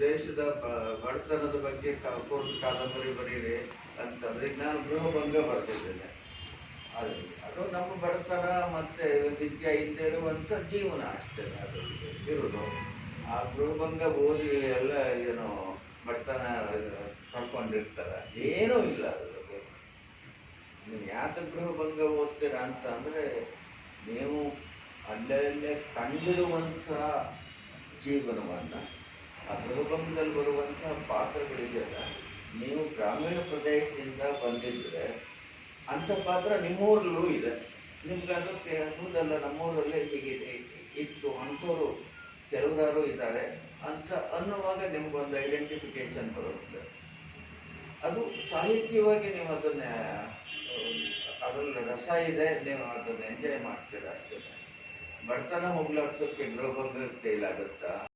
ದೇಶದ ಬಡತನದ ಬಗ್ಗೆ ಕ- ಕುರಿತು ಕಾದಂಬರಿ ಬರೀರಿ ಅಂತಂದ್ರೆ ನಾನು ಗೃಹಭಂಗ ಬರ್ತಿದ್ದೇನೆ ಅದು ಅದು ನಮ್ಮ ಬಡತನ ಮತ್ತೆ ವಿದ್ಯೆ ಹಿಂದೆ ಇರುವಂಥ ಜೀವನ ಅಷ್ಟೇ ಅದು. ಇರೋದು. ಆ ಗೃಹಭಂಗ ಓದಿ ಎಲ್ಲ, ಏನು, ಬಡತನ ಕಳ್ಕೊಂಡಿರ್ತಾರೆ ಏನೂ ಇಲ್ಲ ಅದು ನೀವು ಯಾತ ಗೃಹಭಂಗ ಓದ್ತೀರಾ ಅಂತ ಅಂದರೆ ನೀವು ಅಲ್ಲಲ್ಲೇ ಕಂಡಿರುವಂಥ ಜೀವನವನ್ನು ಆ ಬರುವಂತಹ ಬರುವಂಥ ಪಾತ್ರಗಳಿದೆಯಲ್ಲ ನೀವು ಗ್ರಾಮೀಣ ಪ್ರದೇಶದಿಂದ ಬಂದಿದ್ದರೆ ಅಂಥ ಪಾತ್ರ ನಿಮ್ಮೂರಲ್ಲೂ ಇದೆ. ನಿಮ್ಗೆ ಅದಕ್ಕೆ ಹೌದಲ್ಲ ನಮ್ಮೂರಲ್ಲೇ ಹೀಗಿದೆ. ಇತ್ತು ಅಂಥವ್ರು ಕೆಲವರಾರು ಇದ್ದಾರೆ. ಅಂತ ಅನ್ನುವಾಗ ನಿಮ್ಗೊಂದು ಐಡೆಂಟಿಫಿಕೇಶನ್ ಬರುತ್ತೆ. ಅದು ಸಾಹಿತ್ಯವಾಗಿ ನೀವು ಅದನ್ನ, ಅದರಲ್ಲಿ ರಸ ಇದೆ, ನೀವು ಅದನ್ನು ಎಂಜಾಯ್ ಮಾಡ್ತೀರ ಅಷ್ಟೇ. ಬಡತನ ಹೋಗ್ಲಾಡ್ಸೋಕ್ಕೆ ಫೇಲ್ ಕೈಲಾಗುತ್ತಾ?